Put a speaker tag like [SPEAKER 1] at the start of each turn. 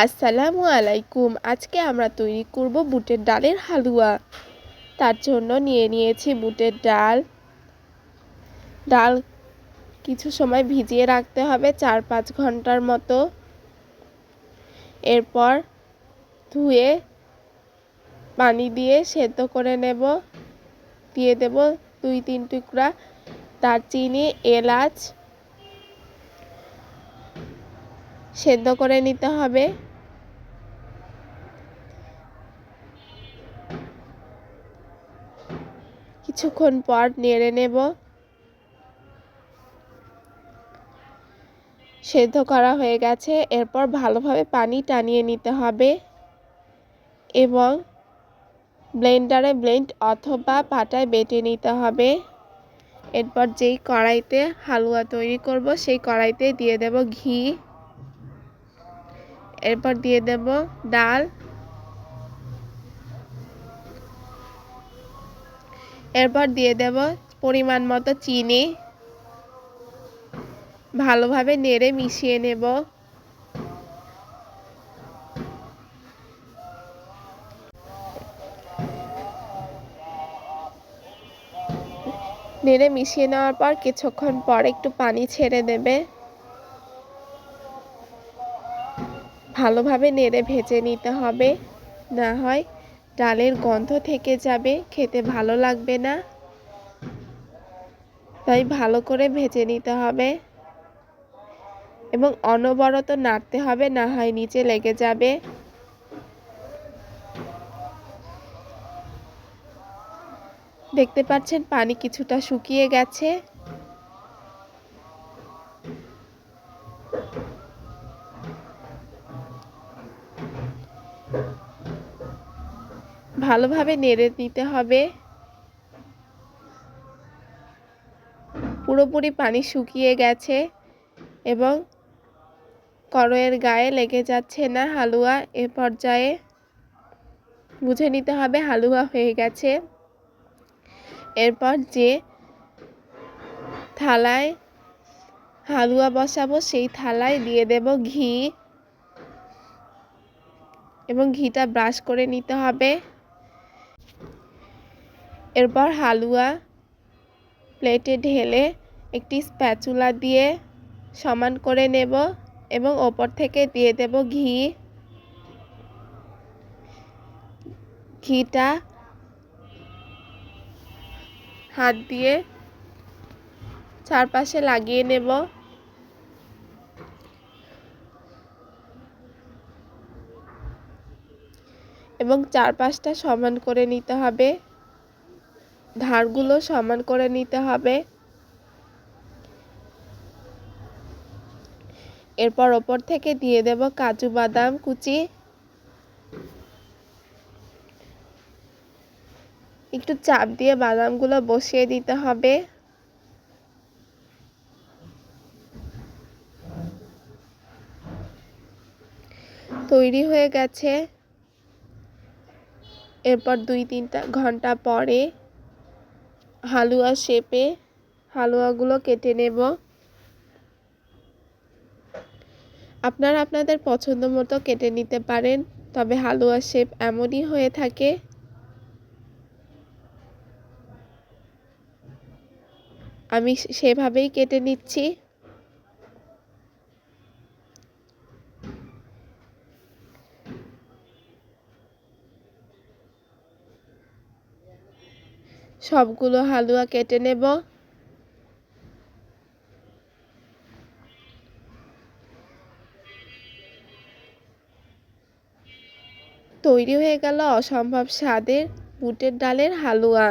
[SPEAKER 1] আসসালামু আলাইকুম, আজকে আমরা তৈরি করব বুটের ডালের হালুয়া। তার জন্য নিয়ে নিয়েছি বুটের ডাল। ডাল কিছু সময় ভিজিয়ে রাখতে হবে চার পাঁচ ঘণ্টার মতো। এরপর ধুয়ে পানি দিয়ে সেদ্ধ করে নেব। দিয়ে দেব দুই তিন টুকরা দারচিনি, এলাচ সেদ্ধ করে নিতে হবে। কিছুক্ষণ পর নেড়ে নেব। সেদ্ধ করা হয়ে গেছে। এরপর ভালোভাবে পানি টানিয়ে নিতে হবে এবং ব্লেন্ডারে ব্লেন্ড অথবা পাটায় বেটে নিতে হবে। এরপর যেই কড়াইতে হালুয়া তৈরি করব, সেই কড়াইতে দিয়ে দেব ঘি। এরপর দিয়ে দেব ডাল। এরপর দিয়ে দেব পরিমাণ মতো চিনি। ভালোভাবে নেড়ে মিশিয়ে নেব। নেড়ে মিশিয়ে নেওয়ার পর কিছুক্ষণ পর একটু পানি ছেড়ে দেবে। ভালোভাবে নেড়ে ভেজে নিতে হবে। না হয় ডালের গন্ধ থেকে যাবে, খেতে ভালো লাগবে না। তাই ভালো করে ভেজে নিতে হবে। এবং অনবরত নাড়তে হবে, না হয় নিচে লেগে যাবে। দেখতে পাচ্ছেন পানি কিছুটা শুকিয়ে গেছে। ভালোভাবে নেড়ে নিতে হবে। পুরোপুরি পানি শুকিয়ে গেছে এবং করয়ের গায়ে লেগে যাচ্ছে না হালুয়া। এ পর্যায়ে বুঝে নিতে হবে হালুয়া হয়ে গেছে। এরপর যে থালায় হালুয়া বসাবো সেই থালায় দিয়ে দেব ঘি এবং ঘিটা ব্রাশ করে নিতে হবে। এরপর হালুয়া প্লেটে ঢেলে একটি স্প্যাচুলা দিয়ে সমান করে নেব এবং ওপর থেকে দিয়ে দেব ঘি। ঘিটা হাত দিয়ে চারপাশে লাগিয়ে নেব। এবং চারপাশটা সমান করে নিতে হবে। ধারগুলো সমান করে নিতে হবে। এরপর ওপর থেকে দিয়ে দেব কাজু বাদাম কুচি। একটু চাপ দিয়ে বাদামগুলো বসিয়ে দিতে হবে। তৈরি হয়ে গেছে। এরপর দুই তিনটা ঘণ্টা পরে হালুয়া শেপে হালুয়াগুলো কেটে নেব। আপনারা আপনাদের পছন্দ মতো কেটে নিতে পারেন, তবে হালুয়া শেপ এমনই হয়ে থাকে। আমি সেভাবেই কেটে নিচ্ছি। সবগুলো হালুয়া কেটে নেব। তৈরি হয়ে গেল অসম্ভব স্বাদের বুটের ডালের হালুয়া।